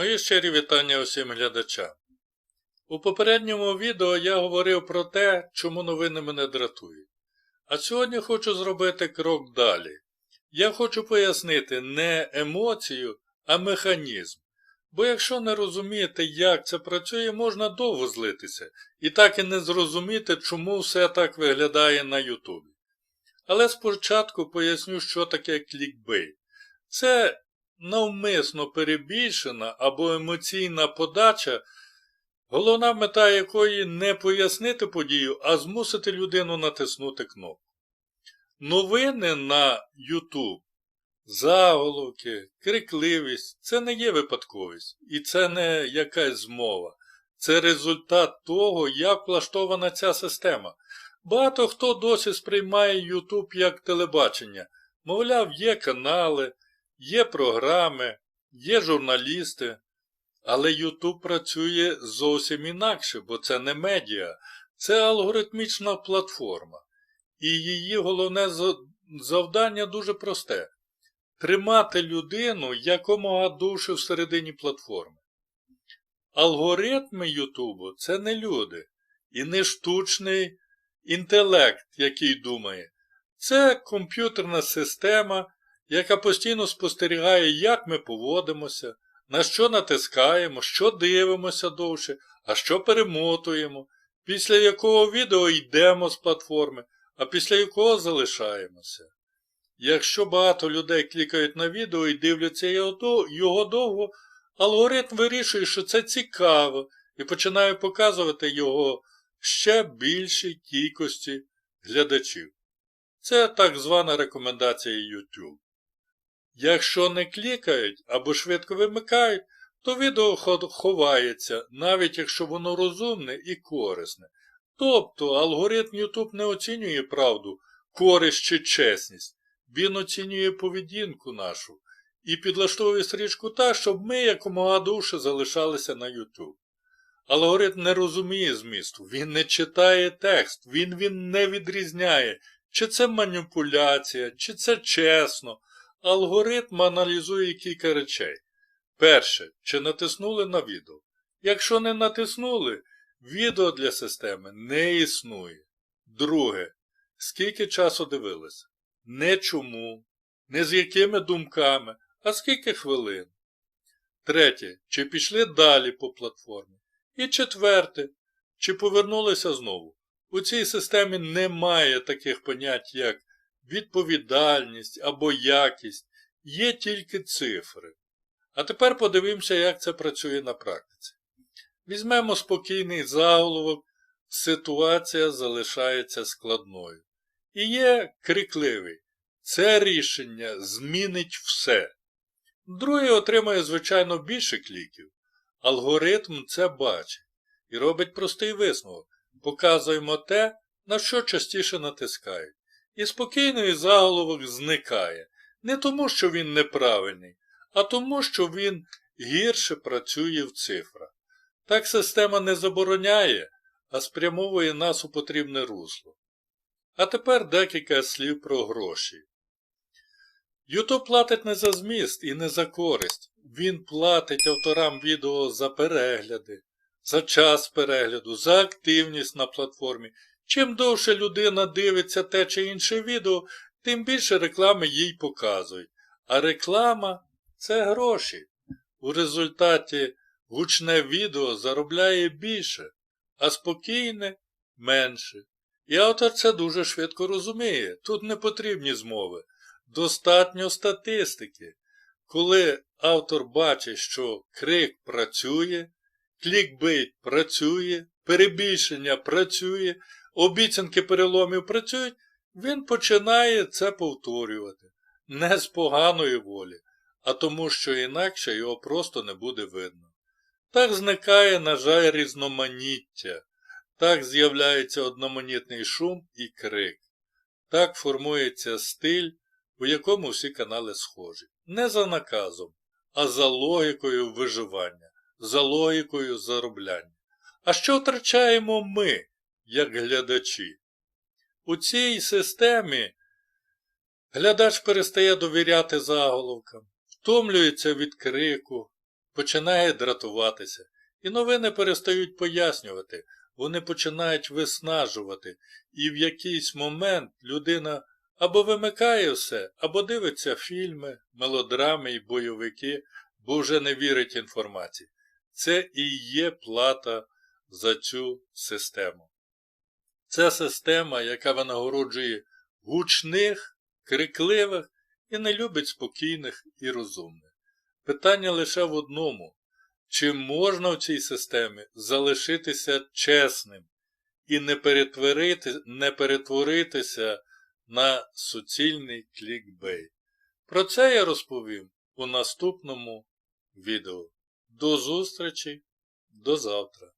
Мої щирі вітання усім глядачам. У попередньому відео я говорив про те, чому новини мене дратують. А сьогодні хочу зробити крок далі. Я хочу пояснити не емоцію, а механізм. Бо якщо не розумієте, як це працює, можна довго злитися і так і не зрозуміти, чому все так виглядає на Ютубі. Але спочатку поясню, що таке клікбейт. Це навмисно перебільшена або емоційна подача, головна мета якої не пояснити подію, а змусити людину натиснути кнопку. Новини на YouTube, заголовки, крикливість це не є випадковість і це не якась змова. Це результат того, як влаштована ця система. Багато хто досі сприймає YouTube як телебачення. Мовляв, є канали, є програми, є журналісти. Але YouTube працює зовсім інакше, бо це не медіа, це алгоритмічна платформа. І її головне завдання дуже просте тримати людину якомога довше всередині платформи. Алгоритми Ютубу це не люди і не штучний інтелект, який думає. Це комп'ютерна система, яка постійно спостерігає, як ми поводимося, на що натискаємо, що дивимося довше, а що перемотуємо, після якого відео йдемо з платформи, а після якого залишаємося. Якщо багато людей клікають на відео і дивляться його довго, алгоритм вирішує, що це цікаво, і починає показувати його ще більшій кількості глядачів. Це так звана рекомендація YouTube. Якщо не клікають або швидко вимикають, то відео ховається, навіть якщо воно розумне і корисне. Тобто алгоритм YouTube не оцінює правду, користь чи чесність. Він оцінює поведінку нашу і підлаштовує стрічку так, щоб ми якомога довше залишалися на YouTube. Алгоритм не розуміє змісту, він не читає текст, він, він не відрізняє, чи це маніпуляція, чи це чесно. Алгоритм аналізує кілька речей. Перше, чи натиснули на відео. Якщо не натиснули, відео для системи не існує. Друге, скільки часу дивилися? Не чому, не з якими думками, а скільки хвилин. Третє, чи пішли далі по платформі. І четверте, чи повернулися знову. У цій системі немає таких понять, як відповідальність або якість, є тільки цифри. А тепер подивимося, як це працює на практиці. Візьмемо спокійний заголовок, ситуація залишається складною. І є крикливий. Це рішення змінить все. Другий отримає, звичайно, більше кліків. Алгоритм це бачить і робить простий висновок. Показуємо те, на що частіше натискають. І спокійний заголовок зникає. Не тому, що він неправильний, а тому, що він гірше працює в цифрах. Так система не забороняє, а спрямовує нас у потрібне русло. А тепер декілька слів про гроші. Ютуб платить не за зміст і не за користь. Він платить авторам відео за перегляди, за час перегляду, за активність на платформі. Чим довше людина дивиться те чи інше відео, тим більше реклами їй показують. А реклама це гроші. У результаті гучне відео заробляє більше, а спокійне менше. І автор це дуже швидко розуміє. Тут не потрібні змови. Достатньо статистики. Коли автор бачить, що крик працює, клікбейт працює, перебільшення працює, обіцянки переломів працюють, він починає це повторювати. Не з поганої волі, а тому, що інакше його просто не буде видно. Так зникає, на жаль, різноманіття, так з'являється одноманітний шум і крик. Так формується стиль, у якому всі канали схожі. Не за наказом, а за логікою виживання, за логікою заробляння. А що втрачаємо ми, як глядачі? У цій системі глядач перестає довіряти заголовкам, втомлюється від крику, починає дратуватися, і новини перестають пояснювати, вони починають виснажувати, і в якийсь момент людина або вимикає все, або дивиться фільми, мелодрами і бойовики, бо вже не вірить інформації. Це і є плата за цю систему. Це система, яка винагороджує гучних, крикливих і не любить спокійних і розумних. Питання лише в одному. Чи можна в цій системі залишитися чесним і не, перетворити, не перетворитися на суцільний клікбейт? Про це я розповім у наступному відео. До зустрічі, до завтра.